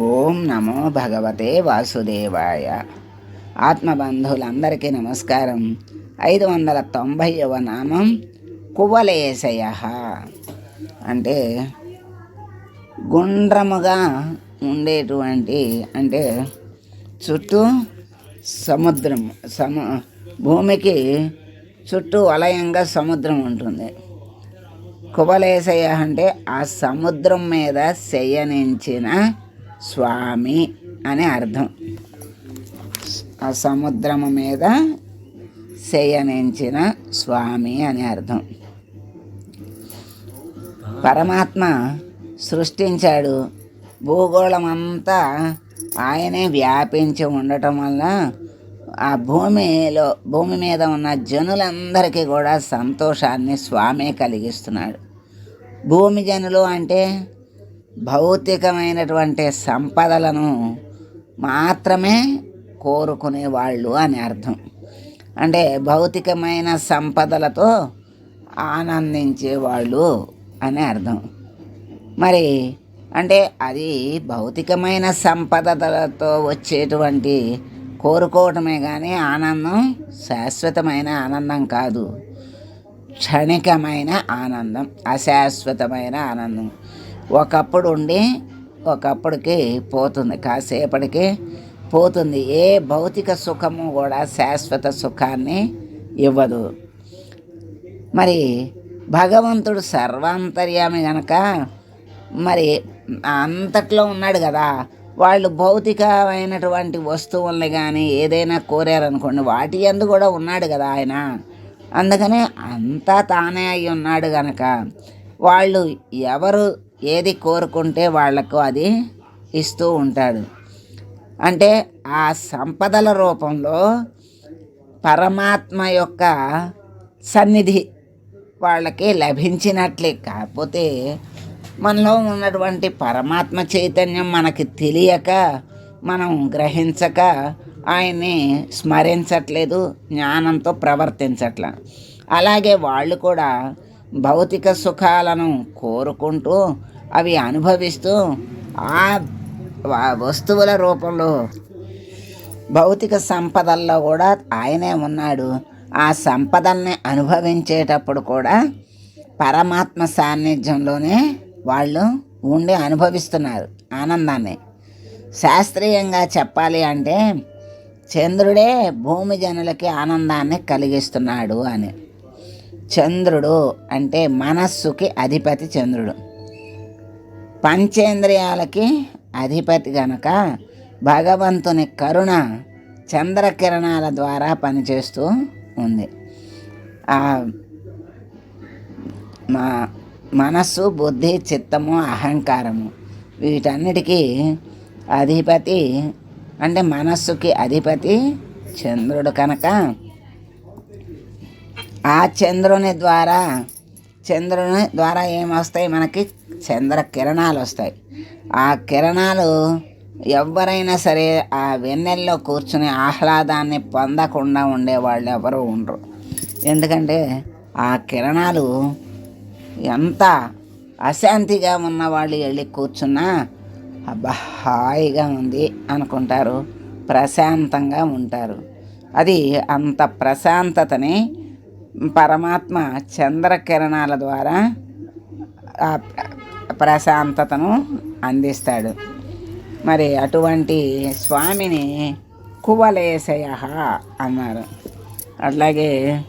ఓం నమో భగవతే వాసుదేవాయ. ఆత్మబంధువులందరికీ నమస్కారం. ఐదు వందల తొంభైవ నామం కువలేశయ అంటే గుండ్రముగా ఉండేటువంటి అంటే చుట్టూ సముద్రం సము భూమికి చుట్టూ వలయంగా సముద్రం ఉంటుంది. కుబలేశయ అంటే ఆ సముద్రం మీద శయనించిన స్వామి అని అర్థం. ఆ సముద్రము మీద శయనించిన స్వామి అని అర్థం. పరమాత్మ సృష్టించాడు. భూగోళం అంతా ఆయనే వ్యాపించి ఉండటం వల్ల ఆ భూమిలో భూమి మీద ఉన్న జనులందరికీ కూడా సంతోషాన్ని స్వామే కలిగిస్తున్నాడు. భూమి జనులు అంటే భౌతికమైనటువంటి సంపదలను మాత్రమే కోరుకునే వాళ్ళు అని అర్థం. అంటే భౌతికమైన సంపదలతో ఆనందించే వాళ్ళు అని అర్థం. మరి అంటే అది భౌతికమైన సంపదలతో వచ్చేటువంటి కోరుకోవటమే కానీ ఆనందం శాశ్వతమైన ఆనందం కాదు. క్షణికమైన ఆనందం అశాశ్వతమైన ఆనందం. ఒకప్పుడు ఉండి ఒకప్పటికి పోతుంది కాసేపటికి పోతుంది. ఏ భౌతిక సుఖము కూడా శాశ్వత సుఖాన్ని ఇవ్వదు. మరి భగవంతుడు సర్వాంతర్యామి గనక మరి అంతట్లో ఉన్నాడు కదా వాళ్ళు భౌతికమైనటువంటి వస్తువుల్ని కానీ ఏదైనా కోరారనుకోండి వాటి ఎందు కూడా ఉన్నాడు కదా ఆయన. అందుకనే అంతా తానే అయి ఉన్నాడు గనక వాళ్ళు ఎవరు ఏది కోరుకుంటే వాళ్ళకు అది ఇస్తూ ఉంటాడు. అంటే ఆ సంపదల రూపంలో పరమాత్మ యొక్క సన్నిధి వాళ్ళకి లభించినట్లే కాకపోతే మనలో ఉన్నటువంటి పరమాత్మ చైతన్యం మనకి తెలియక మనం గ్రహించక ఆయన్ని స్మరించట్లేదు జ్ఞానంతో ప్రవర్తించట్ల. అలాగే వాళ్ళు కూడా భౌతిక సుఖాలను కోరుకుంటూ అవి అనుభవిస్తూ ఆ వస్తువుల రూపంలో భౌతిక సంపదల్లో కూడా ఆయనే ఉన్నాడు. ఆ సంపదల్ని అనుభవించేటప్పుడు కూడా పరమాత్మ సాన్నిధ్యంలోనే వాళ్ళు ఉండి అనుభవిస్తున్నారు ఆనందాన్ని. శాస్త్రీయంగా చెప్పాలి అంటే చంద్రుడే భూమి జనులకి ఆనందాన్ని కలిగిస్తున్నాడు అని. చంద్రుడు అంటే మనస్సుకి అధిపతి చంద్రుడు. పంచేంద్రియాలకి అధిపతి గనక భగవంతుని కరుణ చంద్రకిరణాల ద్వారా పనిచేస్తూ ఉంది. మా మనస్సు బుద్ధి చిత్తము అహంకారము వీటన్నిటికీ అధిపతి అంటే మనస్సుకి అధిపతి చంద్రుడు కనుక. ఆ చంద్రుని ద్వారా చంద్రుని ద్వారా ఏమొస్తాయి మనకి? చంద్ర కిరణాలు వస్తాయి. ఆ కిరణాలు ఎవరైనా సరే ఆ వెన్నెల్లో కూర్చుని ఆహ్లాదాన్ని పొందకుండా ఉండేవాళ్ళు ఎవరు ఉండరు. ఎందుకంటే ఆ కిరణాలు ఎంత అశాంతిగా ఉన్న వాళ్ళు వెళ్ళి కూర్చున్నా అబ్బా హాయిగా ఉంది అనుకుంటారు ప్రశాంతంగా ఉంటారు. అది అంత ప్రశాంతతని పరమాత్మ చంద్రకిరణాల ద్వారా ప్రశాంతతను అందిస్తాడు. మరి అటువంటి స్వామిని కువలేశయ అన్నారు. అట్లాగే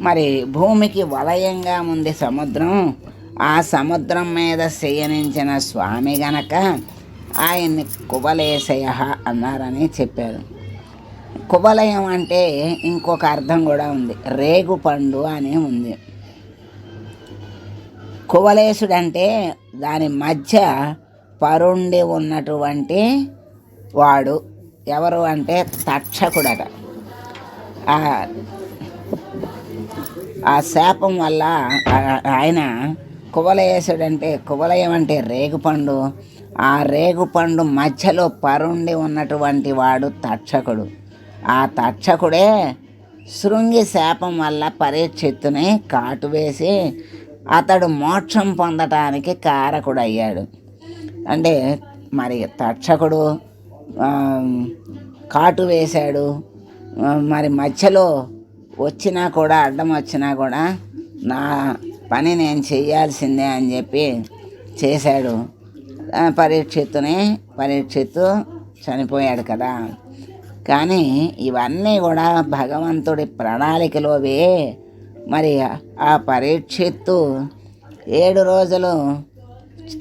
మరి భూమికి వలయంగా ఉంది సముద్రం. ఆ సముద్రం మీద శయనించిన స్వామి గనక ఆయన్ని కువలేశయ అన్నారని చెప్పారు. కువలయం అంటే ఇంకొక అర్థం కూడా ఉంది. రేగు పండు అని ఉంది. కువలేశుడు అంటే దాని మధ్య పరుండి ఉన్నటువంటి వాడు. ఎవరు అంటే తక్షకుడట. ఆ శాపం వల్ల ఆయన కువలయేసుడంటే కువలయం అంటే రేగుపండు. ఆ రేగుపండు మధ్యలో పరుండి ఉన్నటువంటి వాడు తక్షకుడు. ఆ తక్షకుడే శృంగి శాపం వల్ల పరీక్షిత్తుని కాటు వేసి అతడు మోక్షం పొందటానికి కారకుడయ్యాడు. అంటే మరి తక్షకుడు కాటు వేశాడు. మరి మధ్యలో వచ్చినా కూడా అడ్డం వచ్చినా కూడా నా పని నేను చేయాల్సిందే అని చెప్పి చేశాడు. పరీక్షిత్తుని పరీక్షిత్తు చనిపోయాడు కదా. కానీ ఇవన్నీ కూడా భగవంతుడి ప్రణాళికలోవే మరి ఆ పరీక్షిత్తు ఏడు రోజులు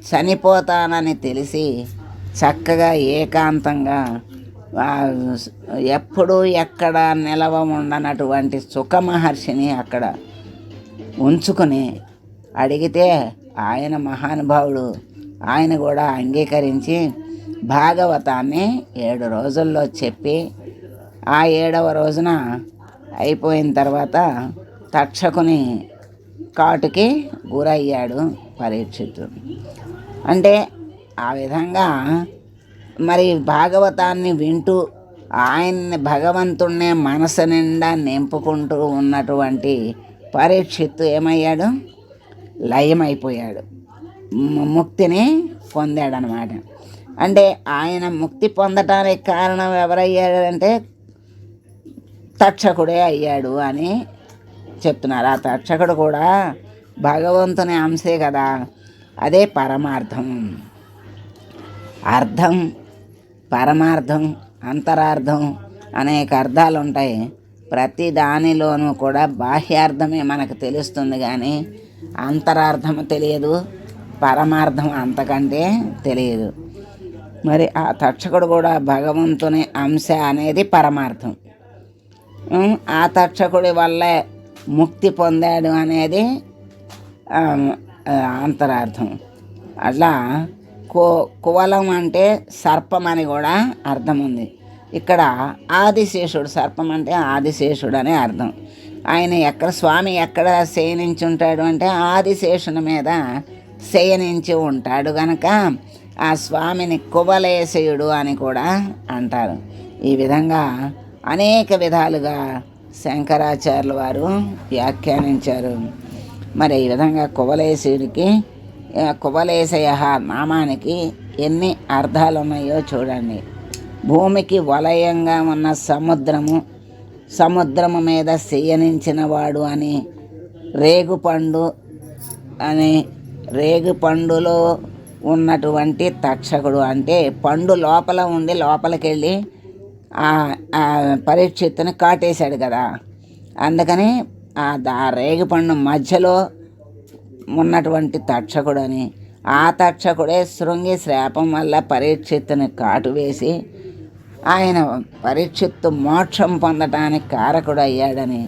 చనిపోతానని తెలిసి చక్కగా ఏకాంతంగా ఎప్పుడూ ఎక్కడ నిలవ ఉండనటువంటి సుఖ మహర్షిని అక్కడ ఉంచుకొని అడిగితే ఆయన మహానుభావుడు ఆయన కూడా అంగీకరించి భాగవతాన్ని ఏడు రోజుల్లో చెప్పి ఆ ఏడవ రోజున అయిపోయిన తర్వాత తక్షకుని కాటుకి గురయ్యాడు పరీక్షితుడు అంటే ఆ విధంగా మరి భాగవతాన్ని వింటూ ఆయన్ని భగవంతుణ్ణే మనసు నిండా నింపుకుంటూ ఉన్నటువంటి పరీక్షిత్తు ఏమయ్యాడు? లయమైపోయాడు. ముక్తిని పొందాడనమాట. అంటే ఆయన ముక్తి పొందటానికి కారణం ఎవరయ్యాడంటే తక్షకుడే అయ్యాడు అని చెప్తున్నారు. ఆ తక్షకుడు కూడా భగవంతుని అంశే కదా. అదే పరమార్థం. అర్థం పరమార్థం అంతరార్థం అనేక అర్థాలు ఉంటాయి. ప్రతి దానిలోనూ కూడా బాహ్యార్థమే మనకు తెలుస్తుంది కానీ అంతరార్థం తెలియదు పరమార్థం అంతకంటే తెలియదు. మరి ఆ తక్షకుడు కూడా భగవంతుని అంశ అనేది పరమార్థం. ఆ తక్షకుడి వల్లే ముక్తి పొందాడు అనేది అంతరార్థం. అట్లా కో కువలం అంటే సర్పం అని కూడా అర్థం ఉంది. ఇక్కడ ఆదిశేషుడు సర్పం అంటే ఆదిశేషుడు అనే అర్థం. ఆయన ఎక్కడ స్వామి ఎక్కడ శయనించి ఉంటాడు అంటే ఆదిశేషుని మీద శయనించి ఉంటాడు గనక ఆ స్వామిని కువలేశయుడు అని కూడా అంటారు. ఈ విధంగా అనేక విధాలుగా శంకరాచార్యుల వారు వ్యాఖ్యానించారు. మరి ఈ విధంగా కువలేశయుడికి కువలేశయ నామానికి ఎన్ని అర్థాలు ఉన్నాయో చూడండి. భూమికి వలయంగా ఉన్న సముద్రము సముద్రము మీద శయనించిన వాడు అని రేగుపండు అని రేగుపండులో ఉన్నటువంటి తక్షకుడు అంటే పండు లోపల ఉండి లోపలికి వెళ్ళి పరీక్షిత్తుని కాటేశాడు కదా. అందుకని ఆ దా- మధ్యలో ఉన్నటువంటి తక్షకుడని ఆ తక్షకుడే శృంగి శ్రాపం వల్ల పరీక్షిత్తుని కాటు వేసి ఆయన పరీక్షిత్తు మోక్షం పొందటానికి కారకుడు అయ్యాడని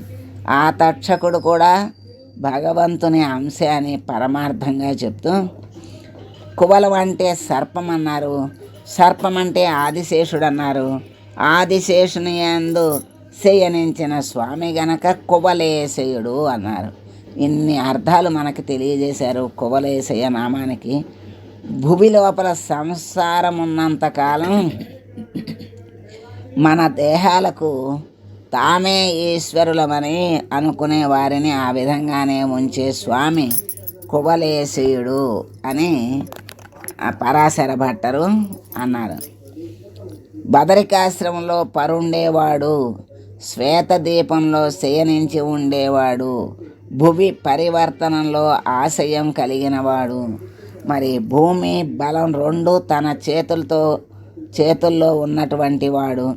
ఆ తక్షకుడు కూడా భగవంతుని అంశ అని పరమార్థంగా చెప్తూ కువలం అంటే సర్పం అన్నారు సర్పం అంటే ఆదిశేషుడు అన్నారు ఆదిశేషుని యందు శయనించిన స్వామి గనక కువలేశయుడు అన్నారు. ఇన్ని అర్థాలు మనకు తెలియజేశారు కువలేశయ నామానికి. భూమి లోపల సంసారం ఉన్నంతకాలం మన దేహాలకు తామే ఈశ్వరులమని అనుకునే వారిని ఆ విధంగానే ఉంచే స్వామి కువలేశయుడు అని పరాశర భట్టరు అన్నారు. బదరికాశ్రమంలో పరుండేవాడు శ్వేతదీపంలో శయనించి ఉండేవాడు భువి పరివర్తనంలో ఆశయం కలిగినవాడు. మరి భూమి బలం రెండు తన చేతులతో చేతుల్లో ఉన్నటువంటి వాడు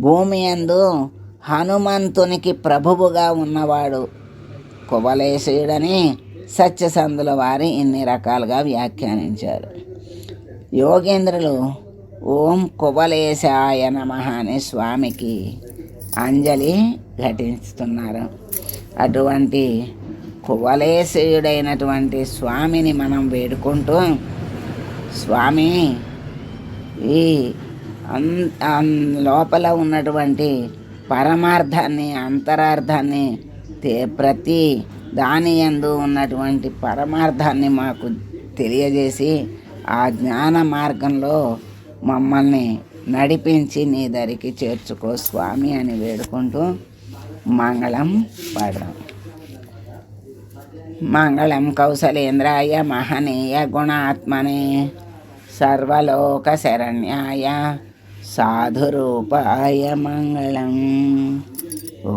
భూమి యందు హనుమంతునికి ప్రభువుగా ఉన్నవాడు. కువలేశయుడని సత్యసంధుల వారి ఇన్ని రకాలుగా వ్యాఖ్యానించారు. యోగేంద్రులు ఓం కువలేశాయ నమ అని స్వామికి అంజలి ఘటిస్తున్నారు. అటువంటి కువలేశయుడైనటువంటి స్వామిని మనం వేడుకుంటూ స్వామి ఈ అన్ అన్- లోపల ఉన్నటువంటి పరమార్థాన్ని అంతరార్థాన్ని ప్రతి దాని యందు ఉన్నటువంటి పరమార్థాన్ని మాకు తెలియజేసి ఆ జ్ఞాన మార్గంలో మమ్మల్ని నడిపించి నీ దరికి చేర్చుకో స్వామి అని వేడుకుంటూ మంగళం పాడదాం. మంగళం కౌసలేంద్రాయ మహనీయ గుణాత్మనే సర్వలోక శరణ్యాయ సాధురూపాయ మంగళం. ఓ